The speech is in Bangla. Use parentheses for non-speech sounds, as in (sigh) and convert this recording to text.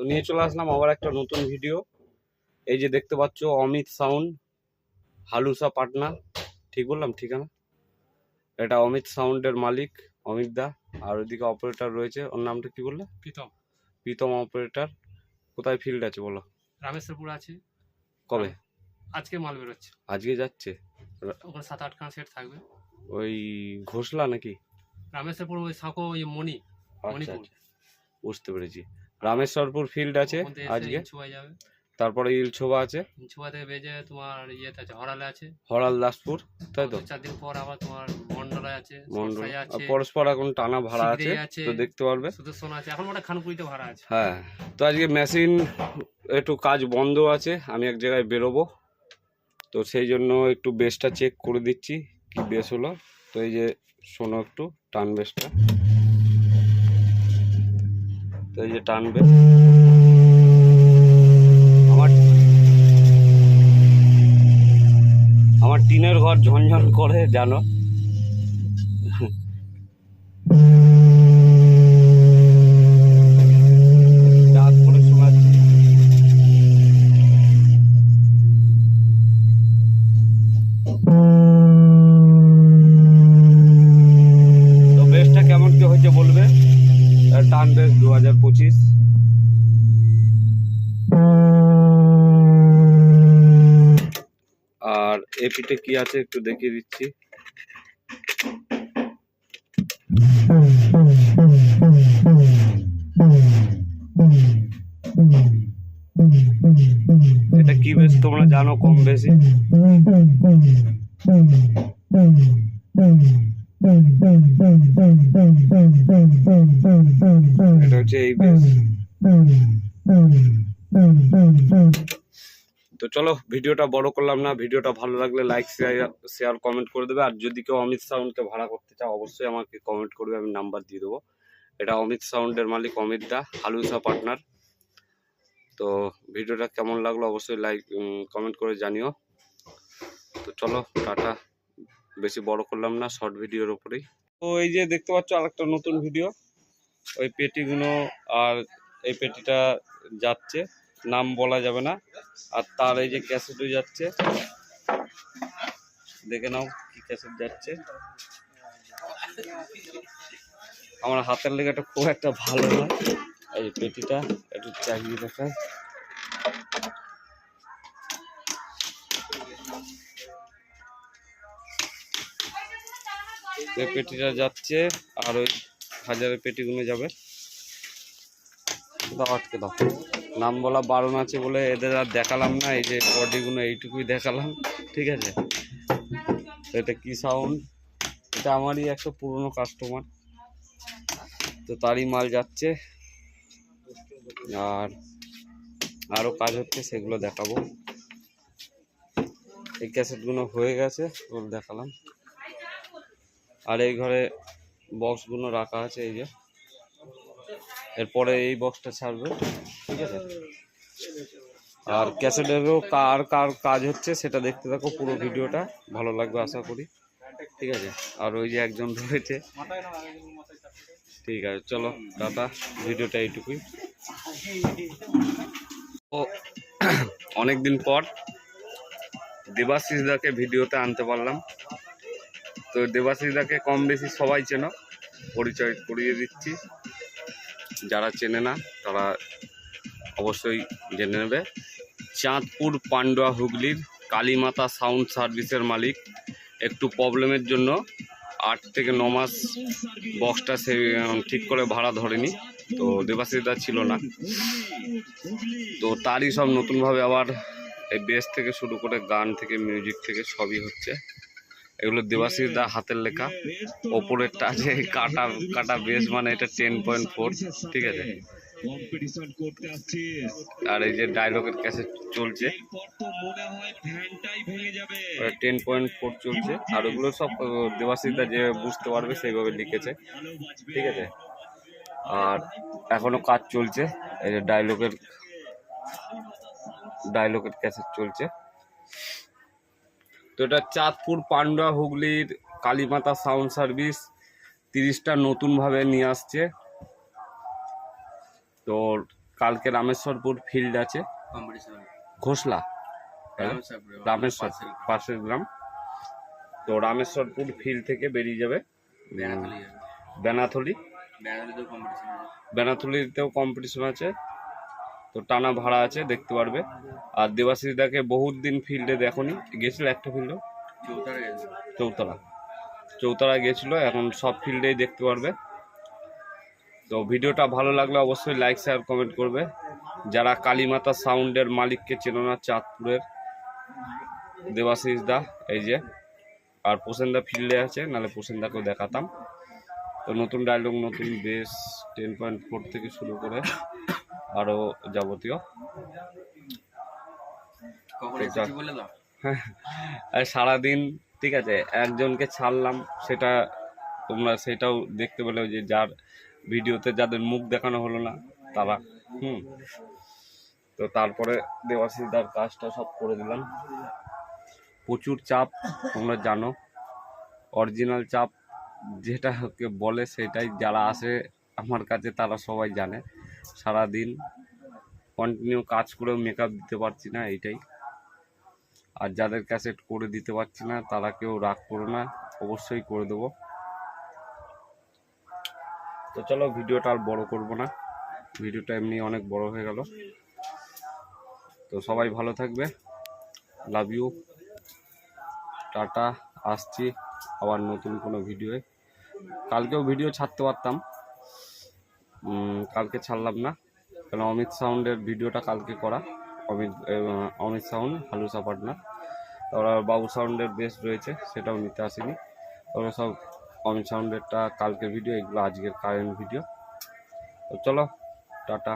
তো নিয়ে চলে আসলাম আবার একটা নতুন ভিডিও এই যে দেখতে পাচ্ছ অমিত সাউন্ড হালুসা পাটনা। ঠিক বললাম? ঠিকানা? এটা অমিত সাউন্ডের মালিক অমিত দা। আর ওইদিকে অপারেটর রয়েছে ওর নামটা কি বললে? প্রীতম। প্রীতম অপারেটর কোথায় ফিল্ড আছে বলো? রামেশ্বরপুর আছে। কবে? আজকে মাল বেরোচ্ছে। আজকে যাচ্ছে? ওখানে সাত আট খান সেট থাকবে। ওই ঘোষলা নাকি? রামেশ্বরপুর ওই সাঁকো ওই মণি আচ্ছা মণিপুর। আচ্ছা। বুঝতে পেরেছি। রামেশ্বরপুর ফিল্ড আছে আজকে। তারপরে ইলছোবা আছে। ছোঁয়া থেকে বেজে তোমার ইয়েতে আছে হরালে আছে। হরাল দাসপুর তাই তো? চার দিন পর আবার তোমার মন্ডলায় আছে মন্ডল পরস্পর এখন টানা ভাড়া আছে তো দেখতে পারবে। সুদর্শন আছে এখন ওটা খানপুরিতে ভাড়া আছে। হ্যাঁ তো আজকে মেশিন একটু কাজ বন্ধ আছে আমি এক জায়গায় বেরোবো। তো সেই জন্য একটু বেসটা চেক করে দিচ্ছি কি বেস হলো। তো এই যে শোনো একটু টান বেসটা এই যে টানবে। আমার আমার টিনের ঘর ঝনঝন করে জানো? এপিতে কি আছে একটু দেখিয়ে দিচ্ছি। এটা কি বেশ তোমরা জানো কম বেশি? এটা হচ্ছে এই বেশ। তো চলো, ভিডিওটা বড় করলাম না। ভিডিওটা ভালো লাগলে লাইক শেয়ার কমেন্ট করে দেবে। আর যদি কেউ অমিত সাউন্ডকে ভাড়া করতে চাও, অবশ্যই আমাকে কমেন্ট করবে, আমি নাম্বার দিয়ে দেবো। এটা অমিত সাউন্ডের মালিক অমিত দা, হালুসা পার্টনার তো ভিডিওটা কেমন লাগল অবশ্যই লাইক কমেন্ট করে জানিও। তো চলো, টাটা। বেশি বড় করলাম না শর্ট ভিডিওর ওপরেই তো এই যে দেখতে পাচ্ছ, আরেকটা নতুন ভিডিও ওই পেটিগুলো আর এই পেটিটা যাচ্ছে। নাম বলা যাবে না। আর তার এই যে ক্যাসেটও যাচ্ছে, দেখে নাও কি ক্যাসেট যাচ্ছে। আমার হাতের লেখাটা খুব একটা ভালো না। এই পেটিটা, একটু চাহিয়ে দেখায় পেটিটা যাচ্ছে, আর ওই হাজারের পেটিগুলো যাবে। আটকে দাও। নাম বলা বারণ আছে বলে এদের আর দেখালাম না, এই যে বডিগুলো এইটুকুই দেখালাম, ঠিক আছে? এটা কি সাউন্ড এটা আমারই একটা পুরনো কাস্টমার তো তারই মাল যাচ্ছে। আর আরও কাজ হচ্ছে, সেগুলো দেখাবো। এই ক্যাসেটগুলো হয়ে গেছে, ওগুলো দেখালাম। আর এই ঘরে বক্সগুলো রাখা আছে, এই যে। এরপরে এই বক্সটা ছাড়বে। ঠিক আছে? আর ক্যাসেটেরও কার কার কাজ হচ্ছে সেটা দেখতে থাকো পুরো ভিডিওটা। ভালো লাগবে আশা করি। ঠিক আছে? আর ওই যে একজন রয়েছে। ঠিক আছে চলো টাটা। ভিডিওটা এইটুকুই। ও অনেকদিন পর দেবাশিস দাকে ভিডিওতে আনতে পারলাম। তো দেবাশিস দাকে কম বেশি সবাই চেনো। পরিচয় করিয়ে দিচ্ছি। যারা চেনে না, তারা অবশ্যই জেনে নেবে। চাঁদপুর পান্ডুয়া হুগলির কালীমাতা সাউন্ড সার্ভিসের মালিক। একটু প্রবলেমের জন্য আট থেকে ন মাস বক্সটা সে ঠিক করে ভাড়া ধরেনি। তো দেবাশিসদা ছিল না। তো তারই সব নতুনভাবে আবার এই বেস থেকে শুরু করে গান থেকে, মিউজিক থেকে সবই হচ্ছে। এগুলো দেবাশিস দা হাতের লেখা। ওপরেরটা আছে কাটা কাটা বেস মানে এটা টেন পয়েন্ট ফোর ঠিক আছে? আর এই যে ডায়লগের ক্যাসেট চলছে। টেন পয়েন্ট ফোর চলছে। আর ওগুলো সব দেবাশিস দা যে বুঝতে পারবে সেইভাবে লিখেছে। ঠিক আছে? আর এখনও কাজ চলছে। এই যে ডায়লগের ডায়লগের ক্যাসেট চলছে। তো এটা চাঁদপুর পান্ডা হুগলির কালীমাতা সাউন্ড সার্ভিস। তিরিশটা নতুনভাবে নিয়ে আসছে। তো কালকে রামেশ্বরপুর ফিল্ড আছে। ঘোষলা হ্যাঁ? রামেশ্বর পাশের গ্রাম। তো রামেশ্বরপুর ফিল্ড থেকে বেরিয়ে যাবে। বেনাথলি। আছে। বেনাথলিতেও কম্পিটিশন আছে। তো টানা ভাড়া আছে, দেখতে পারবে। আর দেবাশিস দাকে বহুত দিন ফিল্ডে দেখনি। গেছিল একটা ফিল্ডে চৌতলা। চৌতলা গেছিল, এখন সব ফিল্ডেই দেখতে পারবে। তো ভিডিওটা ভালো লাগলে অবশ্যই লাইক শেয়ার কমেন্ট করবে। যারা কালীমাতা সাউন্ডের মালিককে চেনো না, চাঁদপুরের দেবাশিস দা, এই যে। আর প্রসেনদা ফিল্ডে আছে, নাহলে প্রসেনদাকেও দেখাতাম। তো নতুন ডায়লগ নতুন বেস টেন পয়েন্ট ফোর থেকে শুরু করে আরও যাবতীয়। (laughs) আর সারাদিন ঠিক আছে একজনকে ছাড়লাম সেটা তোমরা সেটাও দেখতে পেলে যে যার ভিডিওতে যাদের মুখ দেখানো হলো না তারা হুম। তো তারপরে দেবাশিসদার কাজটা সব করে দিলাম। প্রচুর চাপ তোমরা জানো। অরিজিনাল চাপ যেটা ওকে বলে সেটাই যারা আসে আমার কাছে তারা সবাই জানে। সারাদিন কন্টিনিউ কাজ করেও মেকআপ দিতে পারছি না, এইটাই। আর যাদের ক্যাসেট করে দিতে পারছি না, তারা কেউ রাগ করো না, অবশ্যই করে দেবো। তো চলো, ভিডিওটা আর বড় করব না। ভিডিওটা এমনি অনেক বড় হয়ে গেল। তো সবাই ভালো থাকবে। লাভ ইউ টাটা, আসছি আবার নতুন কোনো ভিডিওয়ে কালকেও ভিডিও ছাড়তে পারতাম। কালকে ছাড়লাম না। কারণ অমিত সাউন্ডের ভিডিওটা কালকে করা। অমিত অমিত সাউন্ড হালুসা পাটনা তারপর বাবু সাউন্ডের বেস্ট রয়েছে, সেটাও নিতে আসেনি। ওরা সব অমিত সাউন্ডেরটা কালকে ভিডিও এগুলো আজকের কারেন্ট ভিডিও চলো, টাটা।